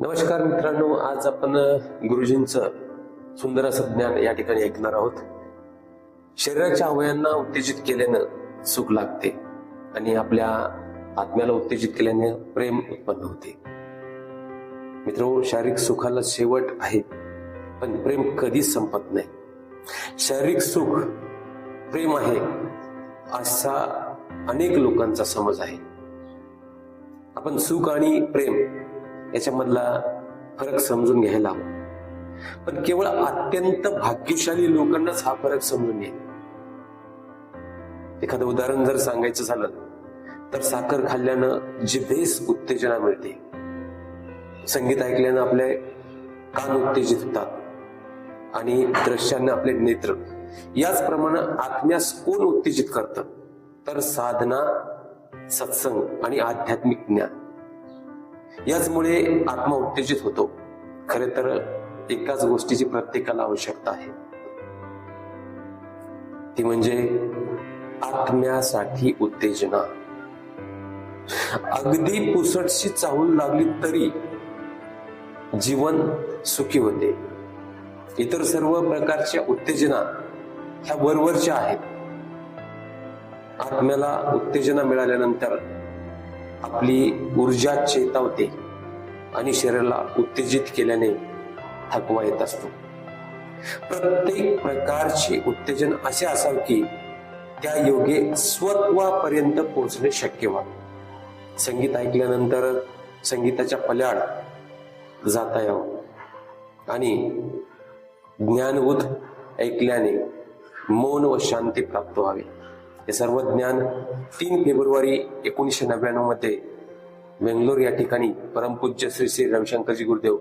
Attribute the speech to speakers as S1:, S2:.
S1: नमस्कार मित्रांनो आज आपण गुरुजींचं सुंदर असं ज्ञान या ठिकाणी ऐकणार आहोत. शरीराच्या अवयांना उत्तेजित केल्यानं सुख लागते आणि आपल्या आत्म्याला उत्तेजित केल्याने प्रेम उत्पन्न होते. मित्र शारीरिक सुखाला शेवट आहे पण प्रेम कधीच संपत नाही. शारीरिक सुख प्रेम आहे असा अनेक लोकांचा समज आहे. आपण सुख आणि प्रेम याच्यामधला फरक समजून घ्यायला हवा. पण केवळ अत्यंत भाग्यशाली लोकांनाच हा फरक समजून येईल. एखादं उदाहरण जर सांगायचं झालं तर साखर खाल्ल्यानं जिभेस उत्तेजना मिळते. संगीत ऐकल्यानं आपले कान उत्तेजित होतात आणि दृश्यानं आपले नेत्र. याचप्रमाणे आत्म्यास कोण उत्तेजित करतं? तर साधना सत्संग आणि आध्यात्मिक ज्ञान. याचमुळे आत्मा उत्तेजित होतो. खरे तर एकाच गोष्टीची प्रत्येकाला आवश्यकता आहे. ती म्हणजे आत्म्यासाठी उत्तेजना. अगदी पुसटशी चाहूल लागली तरी जीवन सुखी होते. इतर सर्व प्रकारच्या उत्तेजना ह्या वरवरच्या आहेत. आत्म्याला उत्तेजना मिळाल्यानंतर आपली ऊर्जा चेतावते आणि शरीराला उत्तेजित केल्याने थकवा येत असतो. प्रत्येक प्रकारचे उत्तेजन असे असावे की त्या योगे स्वत्वापर्यंत पोहोचणे शक्य व्हावे. संगीत ऐकल्यानंतर संगीताच्या पल्याड जाता यावं आणि ज्ञानवूत ऐकल्याने मौन व शांती प्राप्त व्हावी. हे सर्व ज्ञान तीन फेब्रुवारी एकोणीसशे नव्याण्णवमध्ये बेंगलोर या ठिकाणी परमपूज्य श्री श्री रविशंकरजी गुरुदेव